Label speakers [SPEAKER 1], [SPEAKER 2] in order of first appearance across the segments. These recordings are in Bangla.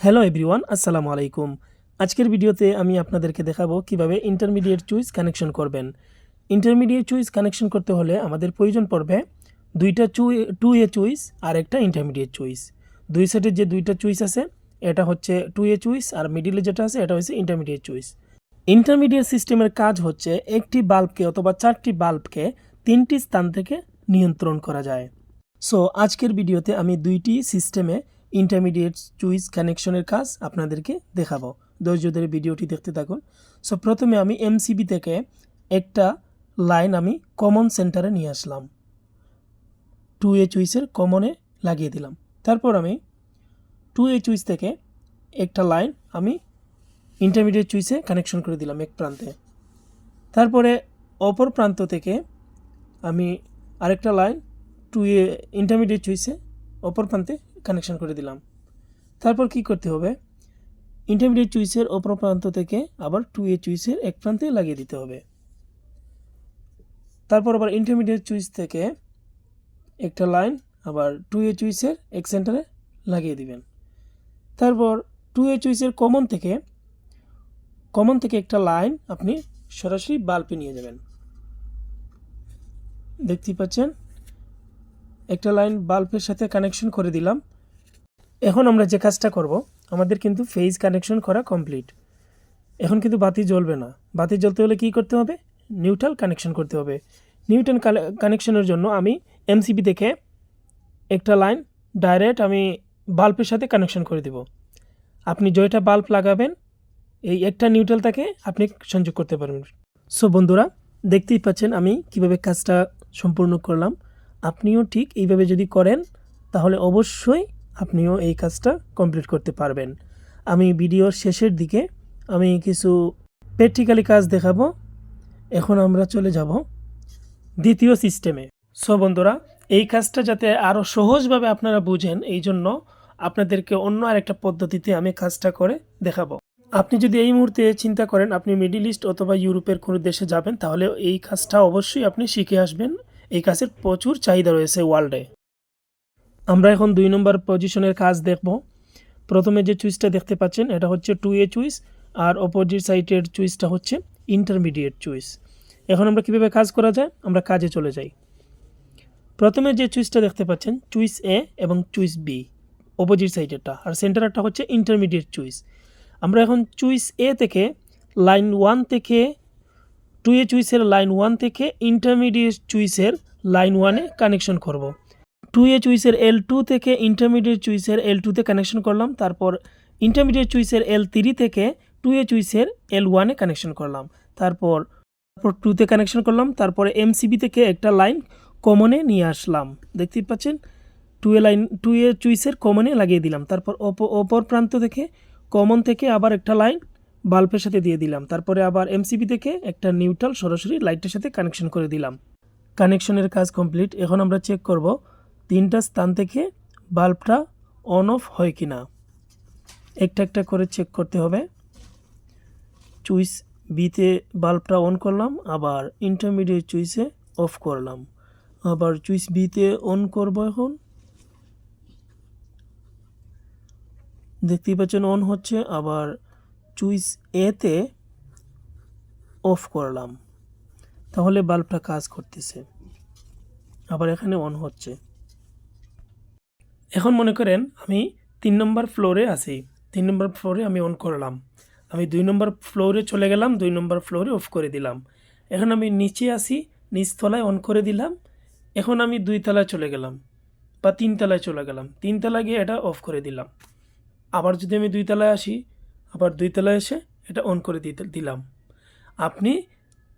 [SPEAKER 1] হ্যালো এভরিওয়ান আসসালামু আলাইকুম আজকের ভিডিওতে আমি আপনাদেরকে দেখাবো কীভাবে ইন্টারমিডিয়েট চুইস কানেকশন করবেন। ইন্টারমিডিয়েট চুইস কানেকশন করতে হলে আমাদের প্রয়োজন পড়বে দুইটা চু টু এ চুইস আর একটা ইন্টারমিডিয়েট চুইস দুই সেটের যে দুইটা চুইস আছে, এটা হচ্ছে টু এ চুইস আর মিডিলে যেটা আছে, এটা হচ্ছে ইন্টারমিডিয়েট চুইস ইন্টারমিডিয়েট সিস্টেমের কাজ হচ্ছে একটি বাল্বকে অথবা চারটি বাল্বকে তিনটি স্থান থেকে নিয়ন্ত্রণ করা যায়। সো আজকের ভিডিওতে আমি দুইটি সিস্টেমে ইন্টারমিডিয়েট চুইস কানেকশনের কাজ আপনাদেরকে দেখাবো। ধৈর্য ধরে ভিডিওটি দেখতে থাকুন। সো প্রথমে আমি এমসিবি থেকে একটা লাইন আমি কমন সেন্টারে নিয়ে আসলাম। টু এ চুইসের কমনে লাগিয়ে দিলাম। তারপর আমি টু এ চুইস থেকে একটা লাইন আমি ইন্টারমিডিয়েট চুইসে কানেকশন করে দিলাম এক প্রান্তে। তারপরে অপর প্রান্ত থেকে আমি আরেকটা লাইন টু এ ইন্টারমিডিয়েট চুইসে অপর প্রান্তে কানেকশন করে দিলাম। তারপর কি করতে হবে? ইন্টারমিডিয়েট চুইসের অপর প্রান্ত থেকে আবার টু এ চুইসের এক প্রান্তে লাগিয়ে দিতে হবে। তারপর আবার ইন্টারমিডিয়েট চুইস থেকে একটা লাইন আবার টু এ চুইসের এক সেন্টারে লাগিয়ে দিবেন। তারপর টু এ চুইসের কমন থেকে কমন থেকে একটা লাইন আপনি সরাসরি বাল্বে নিয়ে যাবেন। দেখতেই পাচ্ছেন? একটা লাইন বাল্বের সাথে কানেকশন করে দিলাম। এখন আমরা যে কাজটা করব, আমাদের কিন্তু ফেজ কানেকশন করা কমপ্লিট এখন কিন্তু বাতি জ্বলবে না। বাতি জ্বলতে হলে কী করতে হবে? নিউট্রাল কানেকশন করতে হবে। নিউট্রাল কানেকশনের জন্য আমি এমসিবি থেকে একটা লাইন ডাইরেক্ট আমি বাল্বের সাথে কানেকশন করে দেব। আপনি জয়টা বাল্ব লাগাবেন, এই একটা নিউট্রাল তাকে আপনি সংযোগ করতে পারবেন। সো বন্ধুরা, দেখতেই পাচ্ছেন আমি কীভাবে কাজটা সম্পূর্ণ করলাম। আপনিও ঠিক এইভাবে যদি করেন, তাহলে অবশ্যই আপনিও এই কাজটা কমপ্লিট করতে পারবেন। আমি ভিডিওর শেষের দিকে আমি কিছু প্র্যাকটিক্যালি কাজ দেখাবো। এখন আমরা চলে যাব দ্বিতীয় সিস্টেমে সো বন্ধুরা, এই কাজটা যাতে আরও সহজভাবে আপনারা বুঝেন, এই জন্য আপনাদেরকে অন্য আরেকটা পদ্ধতিতে আমি কাজটা করে দেখাবো। আপনি যদি এই মুহূর্তে চিন্তা করেন, আপনি মিডিল ইস্ট অথবা ইউরোপের কোনো দেশে যাবেন, তাহলে এই কাজটা অবশ্যই আপনি শিখে আসবেন। এই কাজের প্রচুর চাহিদা রয়েছে ওয়ার্ল্ডে। আমরা এখন দুই নম্বর পজিশনের কাজ দেখব। প্রথমে যে চুইসটা দেখতে পাচ্ছেন, এটা হচ্ছে টু এ চুইস আর অপোজিট সাইডের চুইসটা হচ্ছে ইন্টারমিডিয়েট চুইস এখন আমরা কীভাবে কাজ করা যায়? আমরা কাজে চলে যাই। প্রথমে যে চুইসটা দেখতে পাচ্ছেন চুইস এ এবং চুইস বি অপোজিট সাইডেরটা আর সেন্টারটা হচ্ছে ইন্টারমিডিয়েট চুইস আমরা এখন চুইস এ থেকে লাইন ওয়ান থেকে টু এ চুইসের লাইন ওয়ান থেকে ইন্টারমিডিয়েট চুইসের লাইন ওয়ানে কানেকশন করব। টু এ চুইসের এল টু থেকে ইন্টারমিডিয়েট চুইসের এল টুতে কানেকশন করলাম, তারপর ইন্টারমিডিয়েট চুইসের এল থ্রি থেকে টু এ চুইসের এল ওয়ানে কানেকশন করলাম, তারপর তারপর টুতে কানেকশন করলাম, তারপরে এমসিবি থেকে একটা লাইন কমনে নিয়ে আসলাম দেখতেই পাচ্ছেন two way line two way চুইসের কমনে লাগিয়ে দিলাম, তারপর অপর প্রান্ত থেকে কমন থেকে আবার একটা লাইন বাল্বের সাথে দিয়ে দিলাম। তারপরে আবার এমসিবি থেকে একটা নিউট্রাল সরাসরি লাইটের সাথে কানেকশন করে দিলাম। কানেকশনের কাজ কমপ্লিট এখন আমরা চেক করব তিনটা স্থান থেকে বাল্বটা অন অফ হয় কি না একটা একটা করে চেক করতে হবে। চুইস বিতে বাল্বটা অন করলাম, আবার ইন্টারমিডিয়েট চুইসে অফ করলাম। আবার চুইস বিতে অন করব এখন। দেখতেই পাচ্ছেন অন হচ্ছে, আবার চুইস এতে অফ করলাম। তাহলে বাল্বটা কাজ করতেছে। আবার এখানে অন হচ্ছে। এখন মনে করেন আমি তিন নম্বর ফ্লোরে আছি। তিন নম্বর ফ্লোরে আমি অন করলাম। আমি দুই নম্বর ফ্লোরে চলে গেলাম, দুই নম্বর ফ্লোরে অফ করে দিলাম। এখন আমি নিচে আসি নিচতলায় অন করে দিলাম। এখন আমি দুই তলায় চলে গেলাম বা তিন তলায় চলে গেলাম। তিন তলায় গিয়ে এটা অফ করে দিলাম। আবার যদি আমি দুই তলায় আসি আবার দুই তলায় এসে এটা অন করে দিতে, দিলাম। আপনি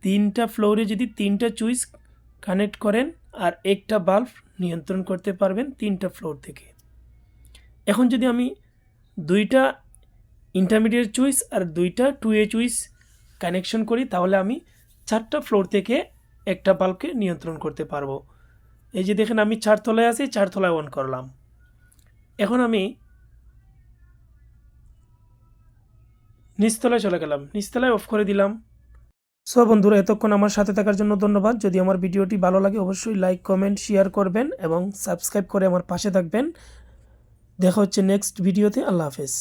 [SPEAKER 1] তিনটা ফ্লোরে যদি তিনটা চুইস কানেক্ট করেন আর একটা বাল্ব নিয়ন্ত্রণ করতে পারবেন তিনটা ফ্লোর থেকে। এখন যদি আমি দুইটা ইন্টারমিডিয়েট চুইস আর দুইটা টু এ চুইস কানেকশন করি, তাহলে আমি চারটা ফ্লোর থেকে একটা বাল্বকে নিয়ন্ত্রণ করতে পারব। এই যে দেখেন আমি চারতলায় আছি চারতলায় অন করলাম। এখন আমি নিচতলায় চলে গেলাম। নিচতলায় অফ করে দিলাম। সো বন্ধুরা, এতক্ষণ আমার সাথে থাকার জন্য ধন্যবাদ। যদি আমার ভিডিওটি ভালো লাগে, অবশ্যই লাইক কমেন্ট শেয়ার করবেন এবং সাবস্ক্রাইব করে আমার পাশে থাকবেন। দেখা হচ্ছে নেক্সট ভিডিওতে আল্লাহ হাফেজ।